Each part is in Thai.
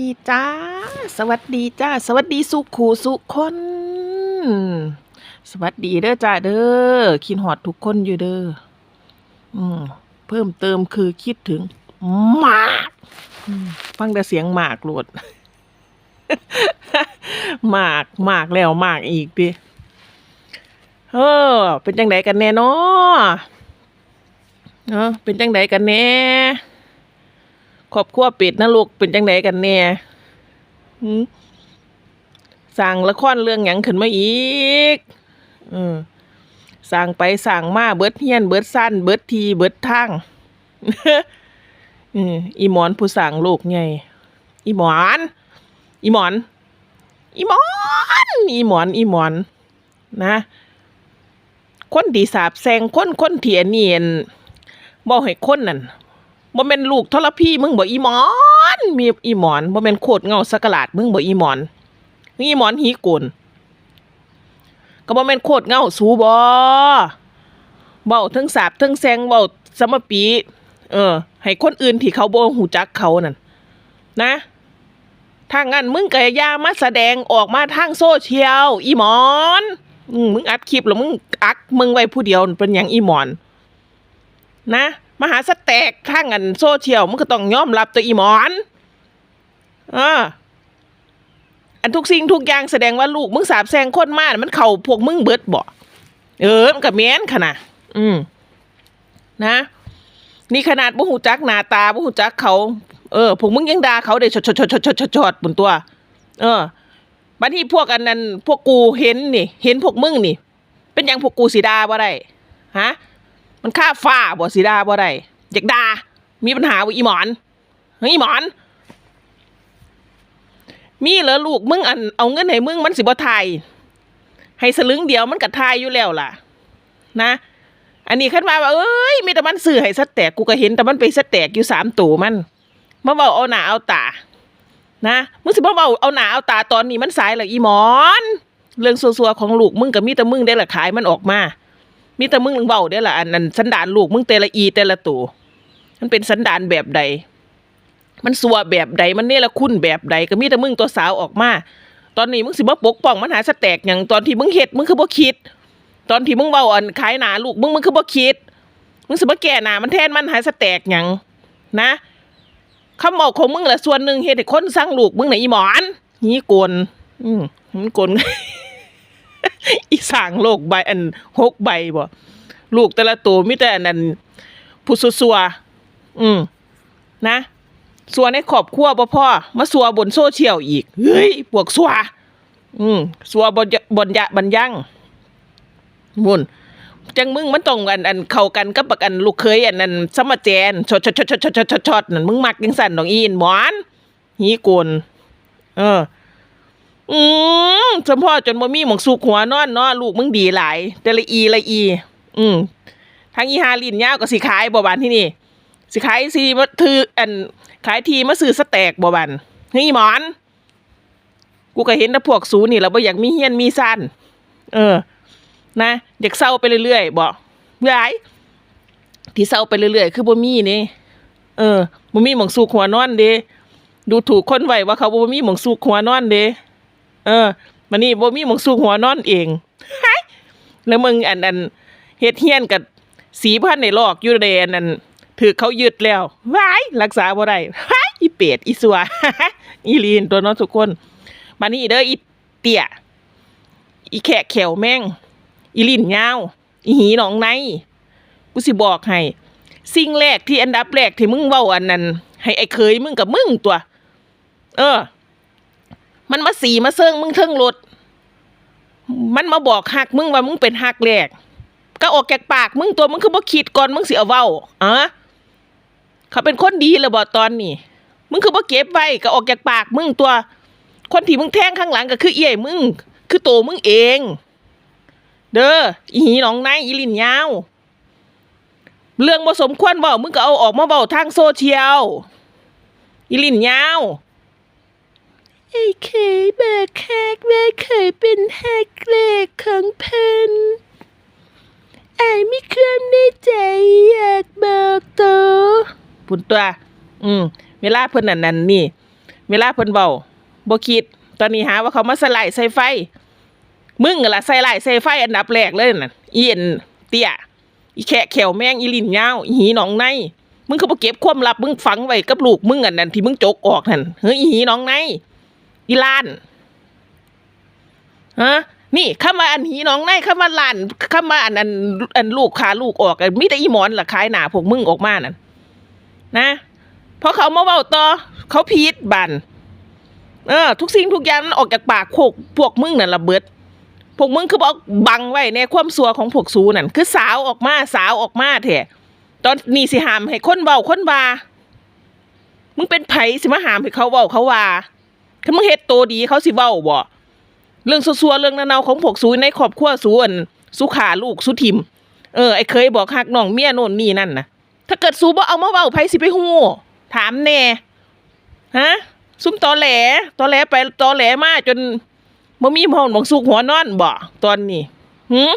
ดีจ้า สวัสดีจ้า สวัสดีสุขูสุคน สวัสดีเด้อจ้าเด้อคิดหอดทุกคนอยู่เด้ออืมเพิ่มเติมคือคิดถึงหมากฟังแต่เสียงหมากหลดหมากหมากแล้วหมากอีกดิเออ เป็นจังไดกันแน่เนาะเออเป็นจังไดกันแน่ ครอบครัวเป็ดนะลูกเป็นจังไดกันแน่สั่งละครเรื่องหยังขึ้นมาอีกอสั่งไปสั่งมาเบิดเฮียน เบิดสั้นเบิดทีเบิดทางอืมอีหมอนผู้สั่งลูกไงอีหมอนอีหมอนอีหมอนอีหมอนอีหมอนนะคนดีสาบแซงคนคนเถียนเนียนบ่ให้คนนั่น บ่แม่นลูกทรพี่มึงบ่อีหมอน มีอีหมอนบ่แม่นโคตรเงาสักกะหลาดมึงบ่อีหมอนมึงอีหมอนหีโกนก็บ่แม่นโคตรเงาสูบ่เว้าทั้งสาบทั้งแซงเว้าสมปี เออ ให้คนอื่นที่เขาบ่ฮู้จักเขานั่นนะถ้างั้นมึงก็อย่ามาแสดงออกมาทางโซเชียลอีหมอนมึงอัดคลิปแล้วมึงอักมึงไว้ผู้เดียวเป็นหยังอีหมอน นะ มหาสแตกทางอันโซเชียลมันก็ต้องยอมรับตัวอีหมอนเอออันทุกสิ่งทุกอย่างแสดงว่าลูกมึงสาบแซงคนมากมันเข่าพวกมึงเบิดบ่เออมันกับแม้นขนาดอืม นะ นี่ขนาดบ่หูจักหนาตาบ่หูจักเขาเออพวกมึงยังด่าเขาได้ชดชดชดชดชดชดชดบนตัว เออบัดนี้พวกอันนั้น พวกกูเห็นนี่ เห็นพวกมึงนี่ เป็นยังพวกกูสีดาบ่ได้ฮะ มันค่าฟ้าบ่สีดาบ่ได้อยากด่ามีปัญหาบ่อีหมอนเฮ้ยอีหมอน มีเหรอลูกมึงอันเอาเงินให้มึงมันสิบ่ทยให้สลึงเดียวมันก็ทายอยู่แล้วล่ะ นะ อันนี้คันว่าว่าเอ้ยมีแต่มันซื้อให้สแตกกูก็เห็นแต่มันไปสแตกอยู่สามตัวมันมาเว้าเอาหน้าเอาตา นะมึงสิบ่เว้าเอาหน้าเอาตาตอนนี้มันสายแล้วอีหมอน เรื่องซัวๆของลูกมึงก็มีแต่มึงได้หละขายมันออกมา มีแต่มึงเบาได้อละอันนั้นสันดานลูกมึงแต่ละอีแต่ละตัวมันเป็นสันดานแบบใด มันสัวแบบใดมันเนรคุณแบบใดก็มีแต่มึงตัวสาวออกมา ตอนนี้มึงสิบ่ปกป้องมันหาสแตกอย่างตอนที่มึงเฮ็ดมึงคือบ่คิด ตอนที่มึงเว้าอันขายหนาลูกมึงมึงคือบ่คิด มึงสิบ่แก่หนามันแทนมันหาสแตกอย่างนะคำบอกของมึงแหละส่วนหนึ่งเฮ็ดให้คนสร้างลูกมึงน่ะอีหมอนหีโกนอืมมันโกน อีสางโลกใบอันหกใบบ่ลูกแต่ละตัวมิแต่อันนั้นผู้สัวอืมนะสัวในขอบขั้วบ่พ่อมาสัวบนโซเชียลอีกเฮ้ยปวกสัวอืมสัวบนบนยะบรรยังมุนจังมึงมันตรงอันอันเข้ากันกับปกันลูกเคยอันนั้นสมแจนชดอตชดอตชดชดชดชดอนั่นมึงมักยังสั่นดองอีนหมอนฮีโกนเออ อืมสมพ่อจนบ่มีหมองสุกหัวนอนเนาะลูกมึงดีหลายแต่ละอีละอี อืมทางอีฮาลินยาวก็สิขายบ่บานที่นี่ สิขายสิมาถืออันขายทีมาซื้อสแต็กบ่บันเฮ้ยหมอน กูก็เห็นแต่พวกสูนี่แล้วบ่อยากมีเฮียนมีซ่านเออ นะอยากเศร้าไปเรื่อยๆบ่เบื่อไอ้ที่เศร้าไปเรื่อยๆคือบ่มีนี่เออบ่มีหมองสุกหัวนอนเด้ดูถูกคนไว้ว่าเขาบ่มีหมองสุกหัวนอนเด้ เออมันนี่บ่มีหมองสู้หัวนอนเองแล้วมึงอันอันเฮ็ดเฮียนกับสีพันในลอกอยู่เดอันนั้นถือเขายึดแล้วว้ายรักษาบ่ได้ว้ายอีเป็ดอีสัวอีลีนตัวน้องทุกคนมานี่เด้ออีเตี้ยอีแขกแขวแม่ง อีลินยาว อีหีหนองในกูสิบอกให้ สิ่งแรกที่อันดับแรกที่มึงเว้าอันนั้นให้ไอ้เคยมึงกับมึงตัว เออ มันมาสีมาเซิงมึงเทิงรถมันมาบอกหักมึงว่ามึงเป็นหักแรกก็ออกจากปากมึงตัวมึงคือบ่คิดก่อนมึงสิเอาเว้าอะเขาเป็นคนดีเลยบ่ตอนนี้ มึงคือบ่เก็บไว้ก็ออกจากปากมึงตัว คนที่มึงแทงข้างหลังก็คือเอี้ยมึง คือโตมึงเอง เด้ออีหีหนองในอีลินยาวเรื่องบ่สมควรเว้ามึงก็เอาออกมาเว้าทางโซเชียลอีลินยาว ไอ้เคยแบกแฮกแม่เคยเป็นแฮกเลกของเพิ่นไอ้ไมีความในใจอยากบอกตัวปุ่นตัว อืม เวลาเพิ่นนั่นนั่นนี่ เวลาเพิ่นเบาบ่คิด ตอนนี้หาว่าเขามาสลายใส่ไฟ มึงอะล่ะใส่ลายใส่ไฟอันดับแรกเลยน่ะอีเอ็นเตี้ยอีแขะแขวแมงอีลินยาวอีหีหนองในมึงเขาบ่เก็บความลับมึงฝังไว้กับลูกมึงอันนั้นที่มึงจกออกนั่นเฮ้ยอีหีหนองใน อีลานฮะนี่เข้ามาอันหีหนองในเข้ามาลานเข้ามาอันอันอันลูกขาลูกออกอะมีแต่อีหมอนล่ะขายหนาพวกมึงออกมานั่นนะเพราะเขามาเว้าต่อเขาผิดบันเออ ทุกสิ่งทุกอย่างมันออกจากปากพวกพวกมึงนั่นละเบิดพวกมึงคือบอกบังไว้ในความสัวของพวกสูนั่นคือสาวออกมาสาวออกมาแท้ตอนนี้สิหามให้คนเว้าคนวามึงเป็นไผสิมาหามให้เขาเว้าเขาว่า คือมึงเฮ็ดโตดีเขาสิเว้าบ่เรื่องซัวๆเรื่องนาๆของพวกสูในครอบครัวสูอันสุขาลูกสุทิม เออไอ้เคยบอกฮักน้องเมียโน่นนี่นั่นนะถ้าเกิดสูบ่เอามาเว้าไผสิไปฮู้ถามแน่ฮะซุ่มตอแหลตอแหลไปตอแหลมาจนบ่มีห้องบังสุกหัวนอนบ่ตอนนี้หืม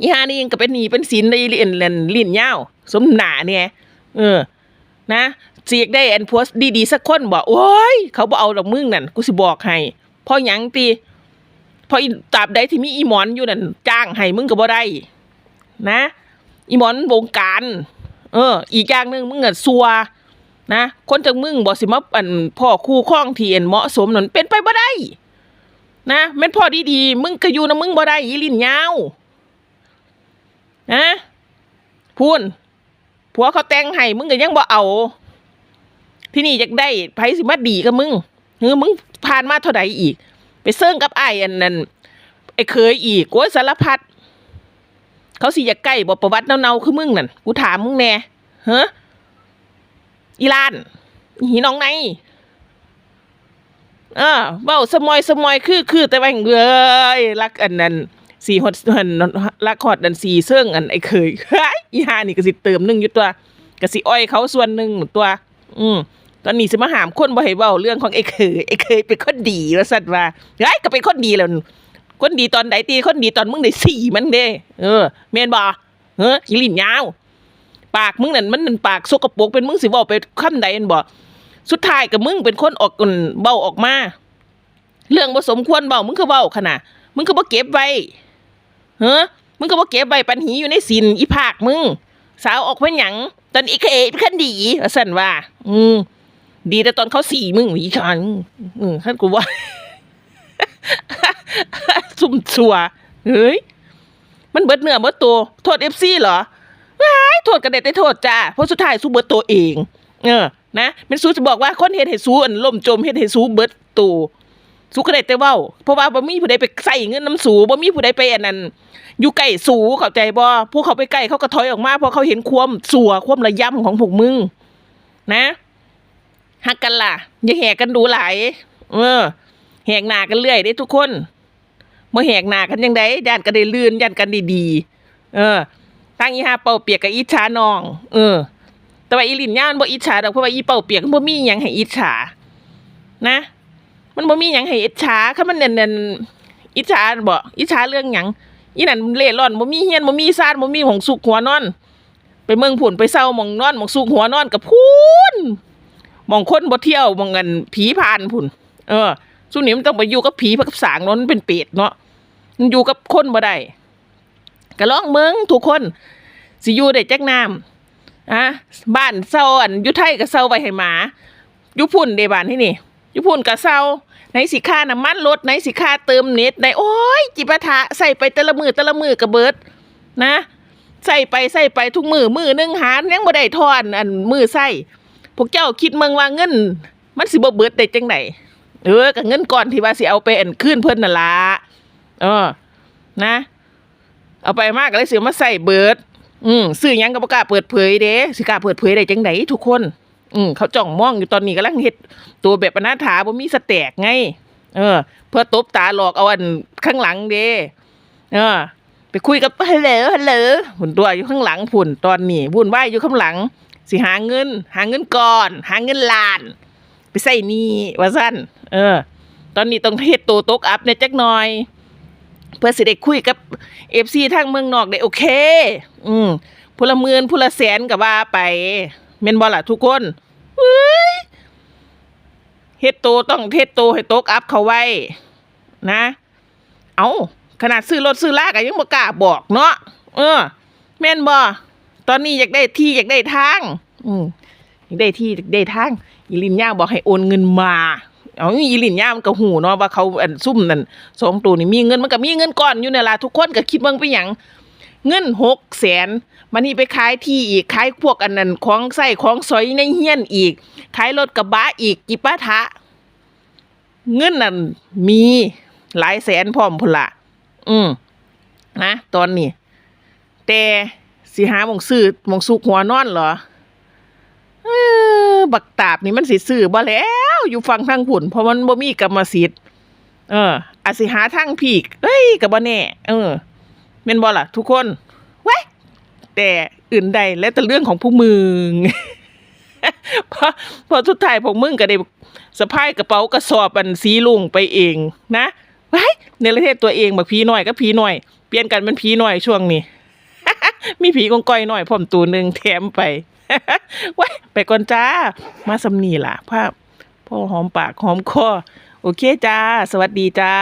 อีหานี่ยังก็เป็นหนีเป็นสินในเลียนเล่นลิ้นยาวสมหนาเนี่ยเออ นะเสียกได้แอนโพสต์ดีๆสักคนบ่โอ้ยเขาบ่เอาดอกมึงนั่นกูสิบอกให้พราะหยังตีพราะอีตราบใดที่มีอีหมอนอยู่นั่นจ้างให้มึงก็บ่ได้นะ อีหมอนวงการเออ อีกอย่างหนึ่งมึงอะซัวนะคนจังมึงบ่สิมาอันพ่อคู่ข้องที่อันเหมาะสมนั่นเป็นไปบ่ได้นะแม่นพ่อดีๆมึงก็อยู่นะมึงบ่ได้อีลิ้นยาวนะพูน ผัวเขาแต่งให้มึงก็ยังบ่เอา ที่นี่อยากได้ไผสิมาดีกับมึงเฮ้อมึงผ่านมาเท่าใดอีก ไปเซิ่งกับไอ้อันนั้นไอ้เคยอีกโอ้ยสารพัดเขาสิอยากใกล้บ่ประวัติเนาๆคือมึงนั่นกูถามมึงแน่เฮ้ออีลานอีหีน้องในเออเว้าสมอยสมอยคือคือแต่ว่าเอ้ยรักอันนั้น สีฮอดอันรักฮอดอันสีเซิงอันไอ้เคยยอีห่านี่ก็สิเติมหนึงอยู่ตัวก็สิอ้อยเขาส่วนหนึ่งตัว อืมตอนนี้สิมาหามคนบ่ให้เว้าเรื่องของไอ้เคยไอ้เคยเป็นคนดีว่าซั่นว่าเฮ้ยก็เป็นคนดีแล้วคนดีตอนใดตีคนดีตอนมึงได้สี่มันเด้ เออแม่นบ่เฮ้ออีลิ้นยาว ปากมึงนั่นมันนั่นปากสกปรกเป็นมึงสิเว้าไปคำใดแม่นบ่สุดท้ายกับมึงเป็นคนออกกันเบ้าออกมา เรื่องบ่สมควรเบ้ามึงก็เบ้าขนาดมึงก็บ่เก็บไว้ เฮ้อมึงก็บ่เก็บไว้ปัญหีอยู่ในสินอีภาคมึง สาวออกเป็นหยัง ตอนอีกเอเป็นคันดีว่าซั่นว่า อืมดีแต่ตอนเขาสี่มึงอีฉันอืมคันกูว่าซุ่มชัวเฮ้ยมันเบิดเนื้อเบิดตัวโทษ FC เหรอว้ายโทษกันได้แต่โทษจ้าเพราะสุดท้ายสู้เบิดตัวเอง เออ นะเป็นสู้จะบอกว่าคนเฮ็ดให้สู้อันล่มจมเฮ็ดให้สู้เบิดตัว สู้ก็ได้แต่เว้าเพราะว่าบ่มีผู้ใดไปใส่เงินน้ำสูบ่มีผู้ใดไปอันนั้นอยู่ใกล้สูเข้าใจบ่พวกเขาไปใกล้เขาก็ถอยออกมาเพราะเขาเห็นความสัวความระยำของพวกมึง นะฮักกันล่ะ อย่าแหกกันดูหลายเออ แหกหนากันเรื่อยเด้ทุกคนบ่แหกหนากันจังไดย่านกันได้ลื่นย่านกันดีๆเออทางอีหาเป่าเปียกกับอิจฉานอง เออ แต่ว่าอีหลินย่านบ่อิจฉาดอกเพราะว่าอีเป่าเปียกบ่มีหยังให้อิจฉานะ มันบ่มีหยังให้อิจฉาคันมันเนั่นอิจฉาบ่อิจฉาเรื่องหยังอีนั่นเล่ร่อนบ่มีเฮียนบ่มีซาดบ่มีหงสุกหัวนอน ไปเมืองผุนไปเศร้ามองนอนมองสุกหัวนอนกับพูนมองคนบ่เที่ยวมองเงินผีผ่านพุ่นเออช่วงนี้มันต้องไปอยู่กับผีกับสางนาะมันเป็นเป็ดเนาะมันอยู่กับคนบ่ได้ก็ลองเมืองทุกคน สิอยู่ได้จักน้ำอะบ้านเซาอันยุไทยก็เซาไว้ให้หมายุพุ่นเดบ้านที่นี่ยุพุ่นก็เซา ในสิค่าน้ำมันรถในสิค่าเติมเน็ตในโอ้ยจิปาถะใส่ไปแต่ละมือแต่ละมือกระเบิด นะใส่ไปใส่ไปทุกมือมือหนึงหายังบ่ได้ทอนอันมือใส่พวกเจ้าคิดเมืองว่าเงิน มันสิบ่เบิดได้จังไดเออกับเงินก่อนที่ว่าสิเอาไปอันคืนเพิ่นน่ะละเออ นะ เอาไปมากก็เลยสิเอมาใส่เบิด อืมซื้อยังก็บ่กล้าเปิดเผยเด้สิกล้าเปิดเผยได้จังไดทุกคน อืมเขาจ้องมองอยู่ตอนนี้กำลังเฮ็ดตัวแบบอนาถาบ่มีสแตกไง เออ เพื่อตบตาหลอกเอาอันข้างหลังเด้เออ ไปคุยกับฮัลโหลฮัลโหลหุ่นตัวอยู่ข้างหลังพุ่นตอนนี้วุ่นวายอยู่ข้างหลัง สิหาเงิน หาเงินก่อน หาเงินล้าน ไปใส่นี้ว่าซั่นเออ ตอนนี้ต้องเฮ็ดตัวตกอัพเนี่ยจักหน่อย เพื่อสิได้คุยกับ FC ทางเมืองนอกได้โอเค อืมพลเมือนพลแสนก็ว่าไปแม่นบ่ล่ะทุกคน เฮ็ดโตต้องเฮ็ดโตให้โตกอัพเขาไว้ นะ เอาขนาดซื้อรถซื้อลาก็ยังบ่กล้าบอกเนาะเออ แม่นบ่ตอนนี้อยากได้ที่อยากได้ทาง อืมอยากได้ที่อยากได้ทางอีลินย่าบอกให้โอนเงินมา เอาอีลินย่ามันก็หูเนาะว่าเขาอันซุ่มนั่นสองตัวนี่มีเงินมันก็มีเงินก่อนอยู่เนี่ยล่ะทุกคนก็คิดเบิ่งไปหยัง เงินหกแสนมันนี่ไปขายที่อีกขายพวกอันนั้นของใส่ของสอยในเฮียนอีก ขายรถกระบะอีกกิปะทะ เงินนั่นมีหลายแสนพร้อมพุ่นละอืมนะตอนนี้ แต่สิหาหมองซื้อหมองสุกหัวนอนเหรอเออบักตาบนี่มันสิซื้อบ่แล้ว อยู่ฟังทางผุนเพราะมันบ่มีกรรมสิทธิ์เอออาสิหาทางพีกเอ้ยก็บ่แน่ เออ แม่นบ่ล่ะ ทุกคนไว้ยแต่อื่นใดแล้วแต่เรื่องของพวกมึงเพราะเพอสุดท้ายพวกมึงก็ได้สะพายกระเป๋ากระสอบอันสีลุงไปเองนะไว้ยในประเทศตัวเองบักผีน้อยก็ผีน้อย เปลี่ยนกันเป็นผีน้อยช่วงนี้ มีผีกองก้อยหน่อยพร้อมตัวหนึ่งแถมไปไว้ไปก่อนจ้า มาสำนีล่ะภาพพ่อหอมปากหอมคอโอเคจ้า สวัสดีจ้า